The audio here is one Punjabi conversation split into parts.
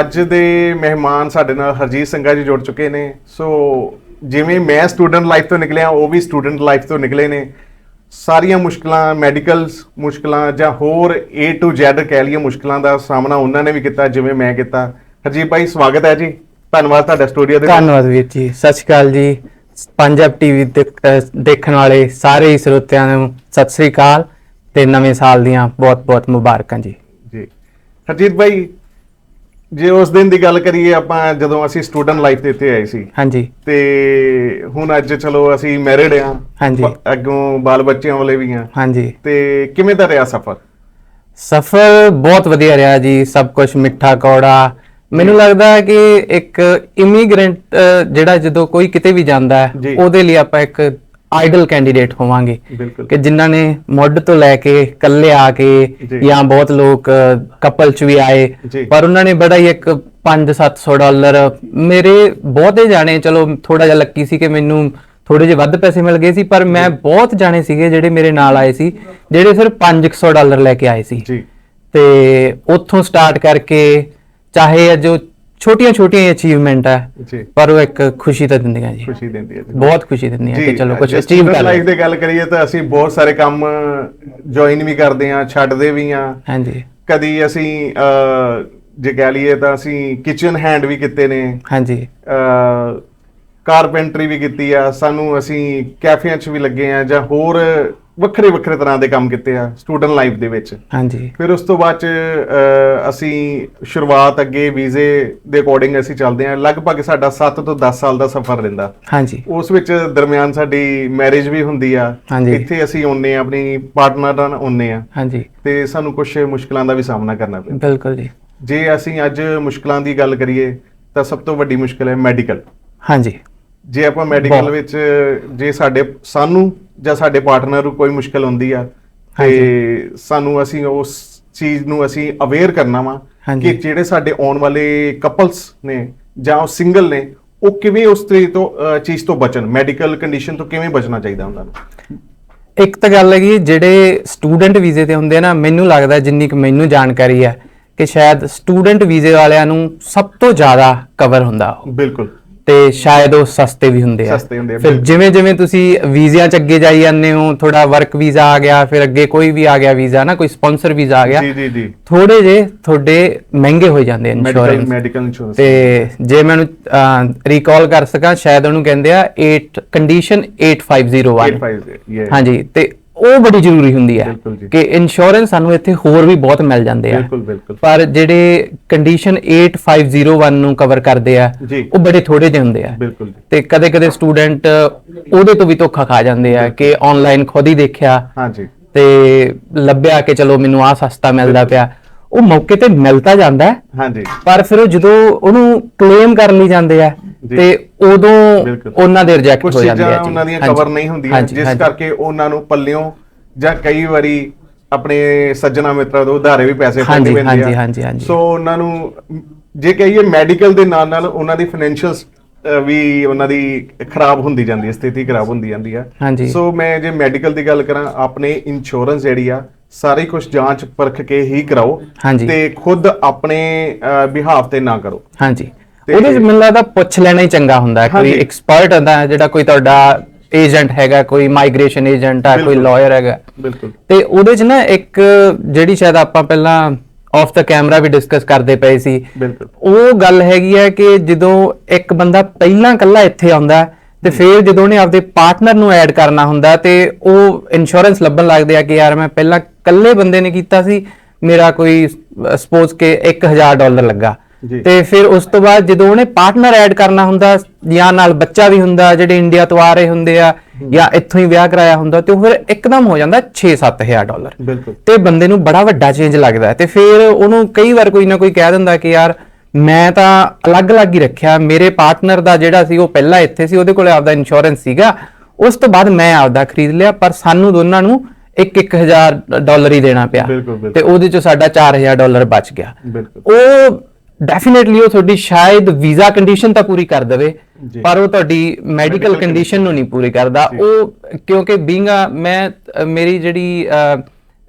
ਅੱਜ ਦੇ ਮਹਿਮਾਨ ਸਾਡੇ ਨਾਲ ਹਰਜੀਤ ਸਿੰਘਾ ਜੀ ਜੁੜ ਚੁੱਕੇ ਨੇ। ਸੋ ਜਿਵੇਂ ਮੈਂ ਸਟੂਡੈਂਟ ਲਾਈਫ ਤੋਂ ਨਿਕਲਿਆ ਉਹ ਵੀ ਸਟੂਡੈਂਟ ਲਾਈਫ ਤੋਂ ਨਿਕਲੇ ਨੇ। ਸਾਰੀਆਂ ਮੁਸ਼ਕਲਾਂ ਮੈਡੀਕਲਸ ਮੁਸ਼ਕਲਾਂ ਜਾਂ ਹੋਰ A to Z ਕਹਿ ਲਈਏ ਮੁਸ਼ਕਲਾਂ ਦਾ ਸਾਹਮਣਾ ਉਹਨਾਂ ਨੇ ਵੀ ਕੀਤਾ ਜਿਵੇਂ ਮੈਂ ਕੀਤਾ। ਹਰਜੀਤ ਭਾਈ ਸਵਾਗਤ ਹੈ ਜੀ। ਧੰਨਵਾਦ ਤੁਹਾਡਾ ਸਟੂਡੀਓ ਦੇ ਵਿੱਚ ਧੰਨਵਾਦ ਵੀਰ ਜੀ। ਸਤਿ ਸ਼੍ਰੀ ਅਕਾਲ ਜੀ। ਪੰਜਾਬ ਟੀਵੀ ਦੇਖਣ ਵਾਲੇ ਸਾਰੇ ਹੀ ਸਰੋਤਿਆਂ ਨੂੰ ਸਤਿ ਸ਼੍ਰੀ ਅਕਾਲ ਤੇ ਨਵੇਂ ਸਾਲ ਦੀਆਂ ਬਹੁਤ-ਬਹੁਤ ਮੁਬਾਰਕਾਂ ਜੀ। ਜੀ। ਹਰਜੀਤ ਭਾਈ ਜੇ ਉਸ ਦਿਨ ਦੀ ਗੱਲ ਕਰੀਏ ਆਪਾਂ ਜਦੋਂ ਅਸੀਂ ਸਟੂਡੈਂਟ ਲਾਈਫ ਦੇ ਉੱਤੇ ਆਏ ਸੀ ਹਾਂਜੀ। ਤੇ ਹੁਣ ਅੱਜ ਚਲੋ ਅਸੀਂ ਮੈਰਿਡ ਆ ਹਾਂਜੀ। ਅੱਗੋਂ ਬਾਲ ਬੱਚਿਆਂ ਵਾਲੇ ਵੀ ਆ ਹਾਂਜੀ। ਤੇ ਕਿਵੇਂ ਦਾ ਰਿਹਾ ਸਫ਼ਰ? ਸਫ਼ਰ ਬਹੁਤ ਵਧੀਆ ਰਿਹਾ ਜੀ ਸਭ ਕੁਝ ਮਿੱਠਾ ਕੌੜਾ। ਮੈਨੂੰ ਲੱਗਦਾ ਹੈ ਕਿ ਇੱਕ ਇਮੀਗ੍ਰੈਂਟ ਜਿਹੜਾ ਜਦੋਂ ਕੋਈ ਕਿਤੇ ਵੀ ਜਾਂਦਾ। ਹੈ ਉਹਦੇ ਲਈ ਆਪਾਂ ਇੱਕ ਆਈਡਲ ਕੈਂਡੀਡੇਟ ਹੋਵਾਂਗੇ। ਬਿਲਕੁਲ। ਕਿ ਜਿਨ੍ਹਾਂ ਨੇ ਮੁੱਢ ਤੋਂ ਲੈ ਕੇ ਇਕੱਲੇ ਆ ਕੇ ਜੀ। ਜਾਂ ਬਹੁਤ ਲੋਕ ਕਪਲ ਚ ਵੀ ਆਏ। ਜੀ। ਪਰ ਉਹਨਾਂ ਨੇ ਬੜਾ ਹੀ ਇੱਕ 5-700 ਡਾਲਰ ਮੇਰੇ ਬਹੁਤੇ ਜਾਣੇ ਚਲੋ ਥੋੜਾ ਜਿਹਾ ਲੱਕੀ ਸੀ ਕਿ ਮੈਨੂੰ ਥੋੜੇ ਜਿਹੇ ਵੱਧ ਪੈਸੇ ਮਿਲ ਗਏ ਸੀ ਪਰ ਮੈਂ ਬਹੁਤ ਜਾਣੇ ਸੀਗੇ ਜਿਹੜੇ ਮੇਰੇ ਨਾਲ ਆਏ ਸੀ ਜਿਹੜੇ ਸਿਰਫ 500 ਡਾਲਰ ਲੈ ਕੇ ਆਏ ਸੀ। ਜੀ। ਤੇ ਉੱਥੋਂ ਸਟਾਰਟ ਕਰਕੇ ਚਾਹੇ ਇਹ ਜੋ ਛੋਟੀਆਂ-ਛੋਟੀਆਂ ਅਚੀਵਮੈਂਟ ਹੈ ਪਰ ਉਹ ਇੱਕ ਖੁਸ਼ੀ ਤਾਂ ਦਿੰਦੀਆਂ ਜੀ। ਖੁਸ਼ੀ ਦਿੰਦੀ ਹੈ ਬਹੁਤ ਖੁਸ਼ੀ ਦਿੰਦੀਆਂ ਕਿ ਚਲੋ ਕੁਝ ਅਚੀਵ ਕਰ ਲਿਆ ਦੀ ਗੱਲ ਕਰੀਏ ਤਾਂ ਅਸੀਂ ਬਹੁਤ ਸਾਰੇ ਕੰਮ ਜੁਆਇਨ ਵੀ ਕਰਦੇ ਆ ਛੱਡਦੇ ਵੀ ਆ ਹਾਂਜੀ। ਕਦੀ ਅਸੀਂ ਜੇ ਕਹਿ ਲਈਏ ਤਾਂ ਅਸੀਂ ਕਿਚਨ ਹੈਂਡ ਵੀ ਕੀਤੇ ਨੇ। ਹਾਂਜੀ। ਕਾਰਪੈਂਟਰੀ ਵੀ ਕੀਤੀ ਆ। ਸਾਨੂੰ ਅਸੀਂ ਕੈਫੇਆਂ 'ਚ ਵੀ ਲੱਗੇ ਆ ਜਾਂ ਹੋਰ ਵੱਖਰੇ ਵੱਖਰੇ ਤਰ੍ਹਾਂ ਦੇ ਕੰਮ ਕੀਤੇ ਆ ਸਟੂਡੈਂਟ ਲਾਈਫ ਦੇ ਵਿੱਚ। ਹਾਂਜੀ। ਫਿਰ ਉਸ ਤੋਂ ਬਾਅਦ ਚ ਅਸੀਂ ਸ਼ੁਰੂਆਤ ਅੱਗੇ ਵੀਜ਼ੇ ਦੇ ਅਕੋਰਡਿੰਗ ਅਸੀਂ ਚੱਲਦੇ ਹਾਂ। ਲਗਭਗ ਸਾਡਾ 7 ਤੋਂ 10 ਸਾਲ ਦਾ ਸਫ਼ਰ ਰਹਿੰਦਾ। ਹਾਂਜੀ। ਉਸ ਵਿੱਚ ਦਰਮਿਆਨ ਸਾਡੀ ਮੈਰਿਜ ਵੀ ਹੁੰਦੀ ਆ। ਹਾਂਜੀ। ਇੱਥੇ ਅਸੀਂ ਆਉਂਦੇ ਆ ਆਪਣੀ ਪਾਰਟਨਰ ਨਾਲ ਆਉਂਦੇ ਆ ਹਾਂਜੀ। ਤੇ ਸਾਨੂੰ ਕੁਝ ਮੁਸ਼ਕਲਾਂ ਦਾ ਵੀ ਸਾਹਮਣਾ ਕਰਨਾ ਪੈਂਦਾ। ਬਿਲਕੁਲ ਜੀ। ਜੇ ਅਸੀਂ ਅੱਜ ਮੁਸ਼ਕਲਾਂ ਦੀ ਗੱਲ ਕਰੀਏ ਤਾਂ ਸਭ ਤੋਂ ਵੱਡੀ ਮੁਸ਼ਕਲ ਹੈ ਮੈਡੀਕਲ ਹਾਂਜੀ। ਜੇ ਆਪਾਂ ਮੈਡੀਕਲ। ਵਿੱਚ ਜੇ ਸਾਡੇ ਸਾਨੂੰ ਜਾਂ ਸਾਡੇ ਪਾਰਟਨਰ ਨੂੰ ਕੋਈ ਮੁਸ਼ਕਲ ਹੁੰਦੀ ਆ ਤੇ ਸਾਨੂੰ ਅਸੀਂ ਉਸ ਚੀਜ਼ ਨੂੰ ਅਸੀਂ ਅਵੇਅਰ ਕਰਨਾ ਵਾ। ਕਿ ਜਿਹੜੇ ਸਾਡੇ ਆਉਣ ਵਾਲੇ ਕਪਲਸ ਨੇ ਜਾਂ ਉਹ ਸਿੰਗਲ ਨੇ ਉਹ ਕਿਵੇਂ ਉਸ ਤਰੀ ਤੋਂ ਚੀਜ਼ ਤੋਂ ਬਚਣ ਮੈਡੀਕਲ ਕੰਡੀਸ਼ਨ ਤੋਂ ਕਿਵੇਂ ਬਚਣਾ ਚਾਹੀਦਾ ਉਹਨਾਂ ਨੂੰ ਇੱਕ ਤਾਂ ਗੱਲ ਹੈਗੀ ਜਿਹੜੇ ਸਟੂਡੈਂਟ ਵੀਜ਼ੇ ਤੇ ਹੁੰਦੇ ਨਾ ਮੈਨੂੰ ਲੱਗਦਾ ਜਿੰਨੀ ਕੁ ਮੈਨੂੰ ਜਾਣਕਾਰੀ ਹੈ ਕਿ ਸ਼ਾਇਦ ਸਟੂਡੈਂਟ ਵੀਜ਼ੇ ਵਾਲਿਆਂ ਨੂੰ ਸਭ ਤੋਂ ਜ਼ਿਆਦਾ ਕਵਰ ਹੁੰਦਾ ਬਿਲਕੁਲ ਤੇ ਸ਼ਾਇਦ ਉਹ ਸਸਤੇ ਵੀ ਹੁੰਦੇ ਆ। ਸਸਤੇ ਹੁੰਦੇ ਆ, ਫਿਰ ਬਿਲਕੁਲ। ਜਿਵੇਂ ਜਿਵੇਂ ਤੁਸੀਂ ਵੀਜ਼ਿਆਂ ਚ ਅੱਗੇ ਜਾਈ ਜਾਂਦੇ ਹੋ ਥੋੜਾ ਵਰਕ ਵੀਜ਼ਾ ਆ ਗਿਆ ਫਿਰ ਅੱਗੇ ਕੋਈ ਵੀ ਆ ਗਿਆ ਵੀਜ਼ਾ ਨਾ ਕੋਈ ਸਪਾਂਸਰ ਵੀਜ਼ਾ ਆ ਗਿਆ ਜੀ ਜੀ ਜੀ। ਥੋੜੇ ਜੇ ਤੁਹਾਡੇ ਮਹਿੰਗੇ ਹੋ ਜਾਂਦੇ ਮੈਡੀਕਲ ਇੰਸ਼ੋਰੈਂਸ ਮੈਡੀਕਲ ਇੰਸ਼ੋਰੈਂਸ ਤੇ ਜੇ ਮੈਨੂੰ ਰੀਕਾਲ ਕਰ ਸਕਾਂ ਸ਼ਾਇਦ ਉਹਨੂੰ ਕਹਿੰਦੇ ਆ 8 ਕੰਡੀਸ਼ਨ 8501 85 ਇਹ ਹਾਂਜੀ ਤੇ ਉਹ ਬੜੀ ਜ਼ਰੂਰੀ ਹੁੰਦੀ ਹੈ। ਕਿ ਇੰਸ਼ੋਰੈਂਸ ਸਾਨੂੰ ਇੱਥੇ ਹੋਰ ਵੀ ਬਹੁਤ ਮਿਲ ਜਾਂਦੇ ਆ। ਬਿਲਕੁਲ ਬਿਲਕੁਲ। ਪਰ ਜਿਹੜੇ ਕੰਡੀਸ਼ਨ 8501 ਨੂੰ ਕਵਰ ਕਰਦੇ ਆ। ਉਹ ਬੜੇ ਥੋੜੇ ਜਿਹੇ ਹੁੰਦੇ ਆ। ਬਿਲਕੁਲ ਤੇ ਕਦੇ-ਕਦੇ ਸਟੂਡੈਂਟ ਉਹਦੇ ਤੋਂ ਵੀ ਧੋਖਾ ਖਾ ਜਾਂਦੇ ਆ ਕਿ ਆਨਲਾਈਨ ਖੁਦ ਹੀ ਦੇਖਿਆ। ਹਾਂਜੀ ਤੇ ਲੱਭਿਆ ਕਿ ਚਲੋ ਮੈਨੂੰ ਆ ਸਸਤਾ ਮਿਲਦਾ ਪਿਆ। ਉਹ ਮੌਕੇ ਤੇ ਮਿਲ ਤਾਂ ਜਾਂਦਾ ਹਾਂਜੀ ਪਰ ਫਿਰ ਉਹ ਜਦੋਂ ਉਹਨੂੰ ਕਲੇਮ ਕਰਨ ਲਈ ਜਾਂਦੇ ਆ। ਤੇ ਉਦੋਂ। ਉਹਨਾਂ ਦੇ ਰਿਜੈਕਟ ਹੋ ਜਾਂਦੇ ਆ ਜੀ। ਉਹਨਾਂ ਦੀਆਂ ਹਾਂਜੀ। ਕਵਰ ਨਹੀਂ ਹੁੰਦੀਆਂ ਹਾਂਜੀ, ਜਿਸ ਹਾਂਜੀ। ਕਰਕੇ ਉਹਨਾਂ ਨੂੰ ਪੱਲਿਓਂ ਜਾਂ ਕਈ ਵਾਰੀ ਆਪਣੇ ਸੱਜਣਾ ਮਿੱਤਰਾਂ ਤੋਂ ਉਧਾਰੇ ਵੀ ਪੈਸੇ ਹਾਂਜੀ, ਫੜਨੇ ਪੈਂਦੇ ਹਾਂਜੀ, ਆ ਹਾਂਜੀ, ਹਾਂਜੀ। ਸੋ ਉਹਨਾਂ ਨੂੰ ਜੇ ਕਹੀਏ ਮੈਡੀਕਲ ਦੇ ਨਾਲ ਨਾਲ ਉਹਨਾਂ ਦੀ ਫਾਈਨੈਂਸ਼ੀਅਲ ਵੀ ਉਹਨਾਂ ਦੀ ਖਰਾਬ ਹੁੰਦੀ ਜਾਂਦੀ ਹੈ ਸਥਿਤੀ ਖਰਾਬ ਹੁੰਦੀ ਜਾਂਦੀ ਆ ਹਾਂਜੀ। ਸੋ ਮੈਂ ਜੇ ਮੈਡੀਕਲ ਦੀ ਗੱਲ ਕਰਾਂ ਆਪਣੇ ਇੰਸ਼ੋਰੈਂਸ ਜਿਹੜੀ ਆ ਸਾਰੀ ਕੁਝ ਜਾਂਚ ਪਰਖ ਕੇ ਹੀ ਕਰਾਓ ਹਾਂਜੀ। ਤੇ ਖੁਦ ਆਪਣੇ ਬਿਹਾਫ ਤੇ ਨਾ ਕਰੋ ਹਾਂਜੀ ਉਹਦੇ ਚ ਮੈਨੂੰ ਲੱਗਦਾ ਪੁੱਛ ਲੈਣਾ ਹੀ ਚੰਗਾ ਹੁੰਦਾ ਹੈ। ਕੋਈ। ਐਕਸਪਰਟ ਹੁੰਦਾ ਹੈ, ਜਿਹੜਾ ਕੋਈ ਤੁਹਾਡਾ ਏਜੰਟ ਹੈਗਾ ਕੋਈ ਮਾਈਗ੍ਰੇਸ਼ਨ ਏਜੰਟ ਹੈ ਕੋਈ। ਲਾਇਰ ਹੈਗਾ ਬਿਲਕੁਲ ਤੇ ਉਹਦੇ ਚ ਨਾ ਇੱਕ ਜਿਹੜੀ ਸ਼ਾਇਦ ਆਪਾਂ ਪਹਿਲਾਂ ਆਫ ਦਾ ਕੈਮਰਾ ਵੀ ਡਿਸਕਸ ਕਰਦੇ ਪਏ ਸੀ ਬਿਲਕੁਲ ਉਹ ਗੱਲ ਹੈਗੀ ਹੈ ਕਿ ਜਦੋਂ ਇੱਕ ਬੰਦਾ ਪਹਿਲਾਂ ਇਕੱਲਾ ਇੱਥੇ ਆਉਂਦਾ ਤੇ ਫਿਰ ਜਦੋਂ ਉਹਨੇ ਆਪਦੇ ਪਾਰਟਨਰ ਨੂੰ ਐਡ ਕਰਨਾ ਹੁੰਦਾ ਤੇ ਉਹ ਇੰਸ਼ੋਰੈਂਸ ਲੱਭਣ ਲੱਗਦੇ ਆ ਕਿ ਯਾਰ ਮੈਂ ਪਹਿਲਾਂ ਇਕੱਲੇ ਬੰਦੇ ਨੇ ਕੀਤਾ ਸੀ ਮੇਰਾ ਕੋਈ ਸਪੋਜ਼ ਕਿ 1000 ਡਾਲਰ ਲੱਗਾ। ਤੇ ਫਿਰ ਉਸ ਤੋਂ ਬਾਅਦ ਜਦੋਂ ਉਹਨੇ ਪਾਰਟਨਰ ਐਡ ਕਰਨਾ ਹੁੰਦਾ ਜਾਂ ਨਾਲ ਬੱਚਾ ਵੀ ਹੁੰਦਾ ਜਿਹੜੇ ਇੰਡੀਆ ਤੋਂ ਆ ਰਹੇ ਹੁੰਦੇ ਆ ਜਾਂ ਇੱਥੋਂ ਹੀ ਵਿਆਹ ਕਰਾਇਆ ਹੁੰਦਾ ਤੇ ਉਹ ਫਿਰ ਇੱਕਦਮ ਹੋ ਜਾਂਦਾ 6-7000 ਡਾਲਰ ਤੇ ਬੰਦੇ ਨੂੰ ਬੜਾ ਵੱਡਾ ਚੇਂਜ ਲੱਗਦਾ ਤੇ ਫਿਰ ਉਹਨੂੰ ਕਈ ਵਾਰ ਕੋਈ ਨਾ ਕੋਈ ਕਹਿ ਦਿੰਦਾ ਕਿ ਯਾਰ ਮੈਂ ਤਾਂ ਅਲੱਗ-ਅਲੱਗ ਹੀ ਰੱਖਿਆ। ਮੇਰੇ ਪਾਰਟਨਰ ਦਾ ਜਿਹੜਾ ਸੀ ਉਹ ਪਹਿਲਾਂ ਇੱਥੇ ਸੀ ਉਹਦੇ ਕੋਲੇ ਆਪਦਾ ਇੰਸ਼ੋਰੈਂਸ ਸੀਗਾ। ਉਸ ਤੋਂ ਬਾਅਦ ਮੈਂ ਆਪਦਾ ਖਰੀਦ ਲਿਆ ਪਰ ਸਾਨੂੰ ਦੋਨਾਂ ਨੂੰ 1-1000 ਡਾਲਰ ਹੀ ਦੇਣਾ ਪਿਆ। ਤੇ ਉਹਦੇ ਚੋਂ ਸਾਡਾ 4000 ਡਾਲਰ ਬਚ ਗਿਆ। ਉਹ ਡੈਫੀਨਿਟਲੀ ਉਹ ਤੁਹਾਡੀ ਸ਼ਾਇਦ ਵੀਜ਼ਾ ਕੰਡੀਸ਼ਨ ਤਾਂ ਪੂਰੀ ਕਰ ਦੇਵੇ। ਪਰ ਉਹ ਤੁਹਾਡੀ ਮੈਡੀਕਲ ਕੰਡੀਸ਼ਨ ਨੂੰ ਨਹੀਂ ਪੂਰੀ ਕਰਦਾ। ਉਹ ਕਿਉਂਕਿ ਬੀਂਗਾ ਮੈਂ ਅ, ਮੇਰੀ ਜਿਹੜੀ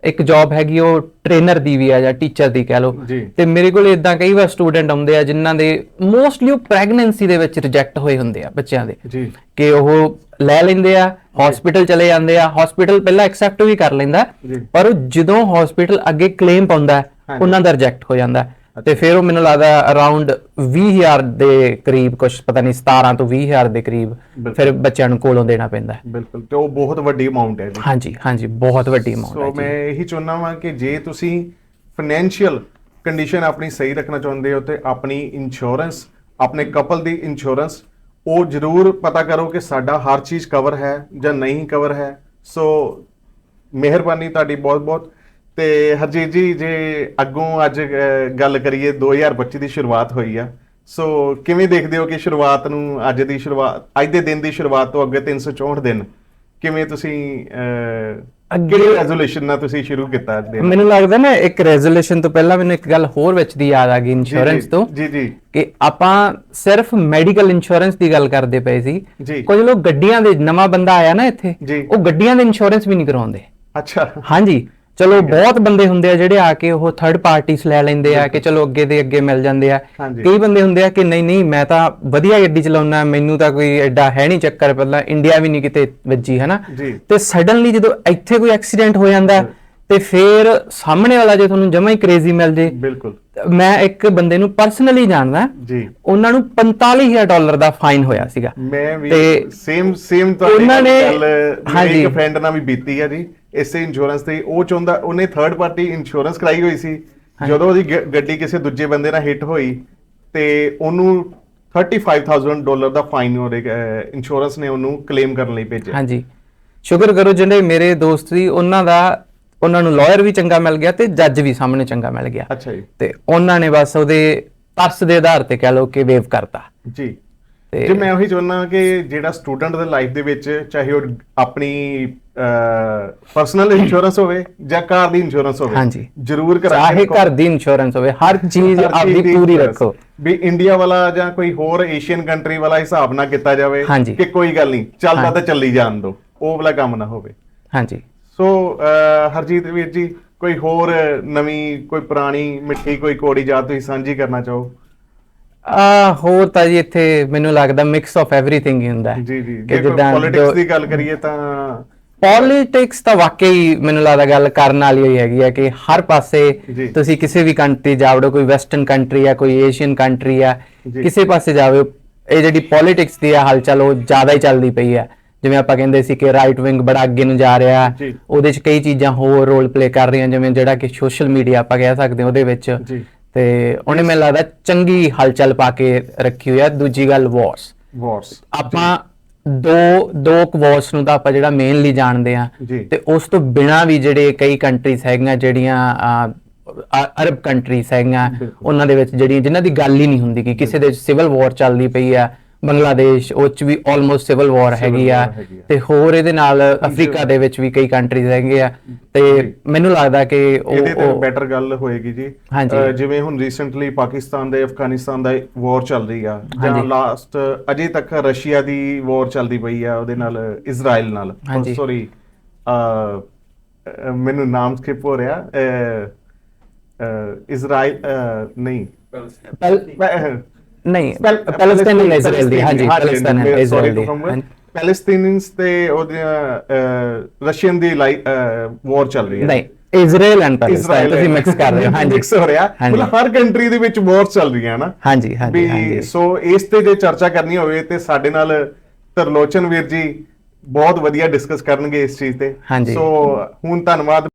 ਇੱਕ ਜੌਬ ਹੈਗੀ ਉਹ ਟ੍ਰੇਨਰ ਦੀ ਵੀ ਆ ਜਾਂ ਟੀਚਰ ਦੀ ਕਹਿ ਲਓ ਜੀ। ਤੇ ਮੇਰੇ ਕੋਲ ਇਦਾਂ ਕਈ ਵਾਰ ਸਟੂਡੈਂਟ ਆਉਂਦੇ ਆ ਜਿਨ੍ਹਾਂ ਦੇ ਮੋਸਟਲੀ ਉਹ ਪ੍ਰੈਗਨੈਂਸੀ ਦੇ ਵਿੱਚ ਰਿਜੈਕਟ ਹੋਏ ਹੁੰਦੇ ਆ ਬੱਚਿਆਂ ਦੇ ਕਿ ਉਹ ਲੈ ਲੈਂਦੇ ਆ ਹਸਪੀਟਲ ਚਲੇ ਜਾਂਦੇ ਆ ਹਸਪੀਟਲ ਪਹਿਲਾਂ ਐਕਸੈਪਟ ਵੀ ਕਰ ਲੈਂਦਾ। ਪਰ ਉਹ ਜਦੋਂ ਹਸਪੀਟਲ ਅੱਗੇ ਕਲੇਮ ਪਾਉਂਦਾ। ਉਹਨਾਂ ਦਾ ਰਿਜੈਕਟ ਹੋ ਜਾਂਦਾ। ਤੇ ਫਿਰ ਉਹ ਮੈਨੂੰ ਲੱਗਦਾ ਅਰਾਊਂਡ 20000 ਦੇ ਕਰੀਬ ਕੁਝ ਪਤਾ ਨਹੀਂ 17 ਤੋਂ 20000 ਦੇ ਕਰੀਬ। ਫਿਰ ਬੱਚਿਆਂ ਨੂੰ ਕੋਲੋਂ ਦੇਣਾ ਪੈਂਦਾ ਹੈ। ਬਿਲਕੁਲ ਤੇ ਉਹ ਬਹੁਤ ਵੱਡੀ ਅਮਾਉਂਟ ਹੈ ਜੀ ਹਾਂਜੀ ਹਾਂਜੀ ਬਹੁਤ ਵੱਡੀ ਅਮਾਉਂਟ ਸੋ ਹੈ ਮੈਂ ਇਹੀ ਚਾਹੁੰਦਾ ਵਾਂ ਕਿ ਜੇ ਤੁਸੀਂ ਫਾਈਨੈਂਸ਼ੀਅਲ ਕੰਡੀਸ਼ਨ ਆਪਣੀ ਸਹੀ ਰੱਖਣਾ ਚਾਹੁੰਦੇ ਹੋ ਤੇ ਆਪਣੀ ਇੰਸ਼ੋਰੈਂਸ ਆਪਣੇ ਕਪਲ ਦੀ ਇੰਸ਼ੋਰੈਂਸ ਉਹ ਜ਼ਰੂਰ ਪਤਾ ਕਰੋ ਕਿ ਸਾਡਾ ਹਰ ਚੀਜ਼ ਕਵਰ ਹੈ ਜਾਂ ਨਹੀਂ ਕਵਰ ਹੈ ਸੋ ਮਿਹਰਬਾਨੀ ਤੁਹਾਡੀ ਬਹੁਤ ਬਹੁਤ ਤੇ ਹਰਜੀਤ ਜੀ ਜੇ ਅੱਗੋਂ ਅੱਜ ਗੱਲ ਕਰੀਏ 2025 ਦੀ ਸ਼ੁਰੂਆਤ ਹੋਈ ਆ। ਸੋ ਕਿਵੇਂ ਦੇਖਦੇ ਹੋ ਕਿ ਸ਼ੁਰੂਆਤ ਨੂੰ ਅੱਜ ਦੀ ਸ਼ੁਰੂਆਤ ਅੱਜ ਦੇ ਦਿਨ ਦੀ ਸ਼ੁਰੂਆਤ ਤੋਂ ਅੱਗੇ 364 ਦਿਨ ਕਿਵੇਂ ਤੁਸੀਂ ਕਿਹੜੀ ਰੈਜ਼ੋਲੂਸ਼ਨ ਨਾਲ ਤੁਸੀਂ ਸ਼ੁਰੂ ਕੀਤਾ ਅੱਜ ਦੇ ਮੈਨੂੰ ਲੱਗਦਾ ਨਾ ਇੱਕ ਰੈਜ਼ੋਲੂਸ਼ਨ ਤੋਂ ਪਹਿਲਾਂ ਮੈਨੂੰ ਇੱਕ ਗੱਲ ਹੋਰ ਵਿੱਚ ਦੀ ਯਾਦ ਆ ਗਈ ਇੰਸ਼ੋਰੈਂਸ ਤੋਂ ਜੀ ਜੀ। ਕਿ ਆਪਾਂ ਸਿਰਫ ਮੈਡੀਕਲ ਇੰਸ਼ੋਰੈਂਸ ਦੀ ਗੱਲ ਕਰਦੇ ਪਏ ਸੀ। ਕੁਝ ਲੋਕ ਗੱਡੀਆਂ ਦੇ ਨਵਾਂ ਬੰਦਾ ਆਇਆ ਨਾ ਇੱਥੇ। ਉਹ ਗੱਡੀਆਂ ਦੇ ਇੰਸ਼ੋਰੈਂਸ ਵੀ ਨਹੀਂ ਕਰਾਉਂਦੇ। ਅੱਛਾ। ਹਾਂਜੀ। ਚਲੋ ਬਹੁਤ ਬੰਦੇ ਹੁੰਦੇ ਆ ਜਿਹੜੇ ਆ ਕੇ ਉਹ ਥਰਡ ਪਾਰਟੀਸ ਲੈ ਲੈਂਦੇ ਆ ਕਿ ਚਲੋ ਅੱਗੇ ਦੇ ਅੱਗੇ ਮਿਲ ਜਾਂਦੇ ਆ। ਕਈ ਬੰਦੇ ਹੁੰਦੇ ਆ ਕਿ ਨਹੀਂ ਨਹੀਂ ਮੈਂ ਤਾਂ ਵਧੀਆ ਗੱਡੀ ਚਲਾਉਣਾ ਮੈਨੂੰ ਤਾਂ ਕੋਈ ਐਡਾ ਹੈ ਨਹੀਂ ਚੱਕਰ ਪਹਿਲਾਂ ਇੰਡੀਆ ਵੀ ਨਹੀਂ ਕਿਤੇ ਵੱਜੀ ਹੈ ਨਾ। ਤੇ ਸਡਨਲੀ ਜਦੋਂ ਇੱਥੇ ਕੋਈ ਐਕਸੀਡੈਂਟ ਹੋ ਜਾਂਦਾ ਤੇ ਫਿਰ ਸਾਹਮਣੇ ਵਾਲਾ ਜੇ ਤੁਹਾਨੂੰ ਜਮਾ ਹੀ ਕ੍ਰੇਜ਼ੀ ਮਿਲ ਜੇ। ਬਿਲਕੁਲ। ਮੈਂ ਇੱਕ ਬੰਦੇ ਨੂੰ ਪਰਸਨਲੀ ਜਾਣਦਾ ਜੀ। ਉਹਨਾਂ ਨੂੰ 45000 ਡਾਲਰ ਦਾ ਫਾਈਨ ਹੋਇਆ ਸੀਗਾ। ਮੈਂ ਵੀ ਸੇਮ ਸੇਮ ਹਾਂਜੀ। ਇੱਕ ਫਰੈਂਡ ਨਾਲ ਵੀ ਬੀਤੀ ਆ ਜੀ। ਇਸੇ ਇੰਸ਼ੋਰੈਂਸ ਤੇ ਉਹ ਚਾਹੁੰਦਾ ਉਹਨੇ ਥਰਡ ਪਾਰਟੀ ਇੰਸ਼ੋਰੈਂਸ ਕਰਾਈ ਹੋਈ ਸੀ। ਜਦੋਂ ਉਹਦੀ ਗ- ਗੱਡੀ ਕਿਸੇ ਦੂਜੇ ਬੰਦੇ ਨਾਲ ਹਿੱਟ ਹੋਈ ਤੇ ਉਹਨੂੰ 35000 ਡਾਲਰ ਦਾ ਫਾਈਨ ਉਹਦੇ ਇੰਸ਼ੋਰੈਂਸ ਨੇ ਉਹਨੂੰ ਕਲੇਮ ਕਰਨ ਲਈ ਭੇਜਿਆ। ਹਾਂਜੀ। ਸ਼ੁਕਰ ਕਰੋ ਜਿਹੜੇ ਮੇਰੇ ਦੋਸਤ ਸੀ ਉਹਨਾਂ ਦਾ ਉਹਨਾਂ ਨੂੰ ਲਾਇਰ ਵੀ ਚੰਗਾ ਮਿਲ ਗਿਆ ਤੇ ਜੱਜ ਵੀ ਸਾਹਮਣੇ ਚੰਗਾ ਮਿਲ ਗਿਆ। ਅੱਛਾ ਜੀ। ਤੇ ਉਹਨਾਂ ਨੇ ਬਸ ਉਹਦੇ ਤਰਸ ਦੇ ਆਧਾਰ ਤੇ ਕਹਿ ਲਓ ਕਿ ਵੇਵ ਕਰਤਾ। ਜੀ। ਜੇ ਮੈਂ ਉਹੀ ਚਾਹੁੰਦਾ ਕਿ ਜਿਹੜਾ ਸਟੂਡੈਂਟ ਦੇ ਲਾਈਫ ਦੇ ਵਿੱਚ ਚਾਹੇ ਉਹ ਆਪਣੀ ਪਰਸਨਲ ਇੰਸ਼ੋਰੈਂਸ ਹੋਵੇ ਜਾਂ ਕਾਰ ਦੀ ਇੰਸ਼ੋਰੈਂਸ ਹੋਵੇ ਹਾਂਜੀ। ਜ਼ਰੂਰ ਕਰਾ ਚਾਹੇ। ਘਰ ਦੀ ਇੰਸ਼ੋਰੈਂਸ ਹੋਵੇ ਹਰ ਚੀਜ਼ ਹਰ ਆਪਣੀ ਚੀਜ਼ ਦੀ ਪੂਰੀ। ਰੱਖੋ ਵੀ ਇੰਡੀਆ ਵਾਲਾ ਜਾਂ ਕੋਈ ਹੋਰ ਏਸ਼ੀਅਨ ਕੰਟਰੀ ਵਾਲਾ ਹਿਸਾਬ ਨਾ ਕੀਤਾ ਜਾਵੇ। ਕਿ ਕੋਈ ਗੱਲ ਨਹੀਂ ਚੱਲਦਾ। ਤਾਂ ਚੱਲੀ ਜਾਣ ਦੋ ਉਹ ਵਾਲਾ ਕੰਮ ਨਾ ਹੋਵੇ ਹਾਂਜੀ ਸੋ ਹਰਜੀਤ ਵੀਰ ਜੀ ਕੋਈ ਹੋਰ ਨਵੀਂ ਕੋਈ ਪੁਰਾਣੀ ਮਿੱਠੀ ਕੋਈ ਕੋੜੀ ਯਾਦ ਤੁਸੀਂ ਸਾਂਝੀ ਕਰਨਾ ਚਾਹੋ ਆ ਹੋਰ ਤਾਂ ਜੀ ਇੱਥੇ ਮੈਨੂੰ ਲੱਗਦਾ ਮਿਕਸ ਆਫ ਐਵਰੀਥਿੰਗ ਹੀ ਹੁੰਦਾ ਹੈ ਜੀ ਜੀ ਕਿ ਜਿੱਦਾਂ ਪੋਲਿਟਿਕਸ ਦੀ ਗੱਲ ਕਰੀਏ ਤਾਂ ਪੋਲਿਟਿਕਸ ਤਾਂ ਵਾਕਈ ਮੈਨੂੰ ਲੱਗਦਾ ਗੱਲ ਕਰਨ ਵਾਲੀ ਹੋਈ ਹੈਗੀ ਹੈ ਕਿ ਹਰ ਪਾਸੇ। ਤੁਸੀਂ ਕਿਸੇ ਵੀ ਕੰਟਰੀ ਜਾਵੜੋ ਕੋਈ ਵੈਸਟਰਨ ਕੰਟਰੀ ਆ ਕੋਈ ਏਸ਼ੀਅਨ ਕੰਟਰੀ ਆ। ਕਿਸੇ ਪਾਸੇ ਜਾਵੇ ਇਹ ਜਿਹੜੀ ਪੋਲਿਟਿਕਸ ਦੀ ਆ ਹਲਚਲ ਉਹ ਜ਼ਿਆਦਾ ਹੀ ਚੱਲਦੀ ਪਈ ਆ ਜਿਵੇਂ ਆਪਾਂ ਕਹਿੰਦੇ ਸੀ ਕਿ ਰਾਈਟ ਵਿੰਗ ਬੜਾ ਅੱਗੇ ਨੂੰ ਜਾ ਰਿਹਾ। ਉਹਦੇ 'ਚ ਕਈ ਚੀਜ਼ਾਂ ਹੋਰ ਰੋਲ ਪਲੇ ਕਰ ਰਹੀਆਂ ਜਿਵੇਂ ਜਿਹੜਾ ਕਿ ਸੋਸ਼ਲ ਮੀਡੀਆ ਆਪਾਂ ਕਹਿ ਸਕਦੇ ਹਾਂ ਉਹਦੇ ਵਿੱਚ। ਤੇ ਉਹਨੇ ਮੈਨੂੰ ਲੱਗਦਾ ਚੰਗੀ ਹਲਚਲ ਪਾ ਕੇ ਰੱਖੀ ਹੋਈ ਆ ਦੂਜੀ ਗੱਲ ਵਾਰਸ। ਵਾਰਸ। ਆਪਾਂ ਦੋ ਦੋ ਵਾਰਸ ਨੂੰ ਤਾਂ ਆਪਾਂ ਜਿਹੜਾ ਮੇਨਲੀ ਜਾਣਦੇ ਆ। ਤੇ ਉਸ ਤੋਂ ਬਿਨਾ ਵੀ ਜਿਹੜੇ ਕਈ ਕੰਟਰੀਜ਼ ਹੈਗੀਆਂ ਜਿਹੜੀਆਂ ਅਰਬ ਕੰਟਰੀਜ਼ ਹੈਗੀਆਂ ਉਹਨਾਂ ਦੇ ਵਿੱਚ ਜਿਹੜੀਆਂ ਜਿਨ੍ਹਾਂ ਦੀ ਗੱਲ ਹੀ ਨਹੀਂ ਹੁੰਦੀ ਕਿ ਕਿਸੇ ਦੇ ਸਿਵਲ ਵਾਰ ਚੱਲਦੀ ਪਈ ਆ ਬੰਗਲਾਦੇਸ਼ ਉਹ ਚ ਵੀ ਆਲਮੋਸਟ ਸਿਵਲ ਵਾਰ ਹੈਗੀ ਆ। ਤੇ ਹੋਰ ਇਹਦੇ ਨਾਲ ਅਫਰੀਕਾ ਦੇ ਵਿੱਚ ਵੀ ਕਈ ਕੰਟਰੀਜ਼ ਹੈਗੇ ਆ। ਤੇ ਮੈਨੂੰ ਲੱਗਦਾ ਕਿ ਉਹ ਉਹ- ਬੈਟਰ ਗੱਲ ਹੋਏਗੀ ਜੀ। ਜਿਵੇਂ ਹੁਣ ਰੀਸੈਂਟਲੀ ਪਾਕਿਸਤਾਨ ਦੇ ਅਫਗਾਨਿਸਤਾਨ ਦਾ ਵਾਰ ਚੱਲ ਰਹੀ ਆ। ਜਾਂ। ਲਾਸਟ ਅਜੇ ਤੱਕ ਰਸ਼ੀਆ ਦੀ ਵਾਰ ਚੱਲਦੀ ਪਈ ਆ ਉਹਦੇ ਨਾਲ ਇਜ਼ਰਾਈਲ ਨਾਲ। ਸੌਰੀ ਮੈਨੂੰ ਨਾਮ ਸਕਿਪ ਹੋ ਰਿਹਾ। ਇਜ਼ਰਾਈਲ ਨਹੀਂ। ਨਹੀਂ ਪੈਲਸਟਾਈਨ ਐਂਡ ਇਜ਼ਰਾਈਲ ਦੀ ਹਾਂਜੀ ਪੈਲਸਟਾਈਨ ਐਂਡ ਇਜ਼ਰਾਈਲ ਦੀ ਹਾਂਜੀ। ਪੈਲਸਟੀਨੀਅਨਸ ਤੇ ਉਹਦੀਆਂ ਰਸ਼ੀਅਨ ਦੀ ਵਾਰ ਚੱਲ ਰਹੀ ਹੈ। ਨਹੀਂ ਇਜ਼ਰਾਈਲ ਐਂਡ ਪੈਲਸਟਾਈਨ ਤੁਸੀਂ ਮਿਕਸ ਕਰ ਰਹੇ ਹੋ ਹਾਂਜੀ। ਮਿਕਸ ਹੋ ਰਿਹਾ। ਮਤਲਬ ਹਰ ਕੰਟਰੀ ਦੇ ਵਿੱਚ ਵਾਰ ਚੱਲ ਰਹੀਆਂ ਨਾ। ਹਾਂਜੀ ਹਾਂਜੀ ਸੋ ਇਸ ਤੇ ਜੇ ਚਰਚਾ ਕਰਨੀ ਹੋਵੇ ਤੇ ਸਾਡੇ ਨਾਲ ਤਰਲੋਚਨ ਵੀਰ ਜੀ ਬਹੁਤ ਵਧੀਆ ਡਿਸਕਸ ਕਰਨਗੇ ਇਸ ਚੀਜ਼ ਤੇ। ਸੋ ਹੁਣ ਧੰਨਵਾਦ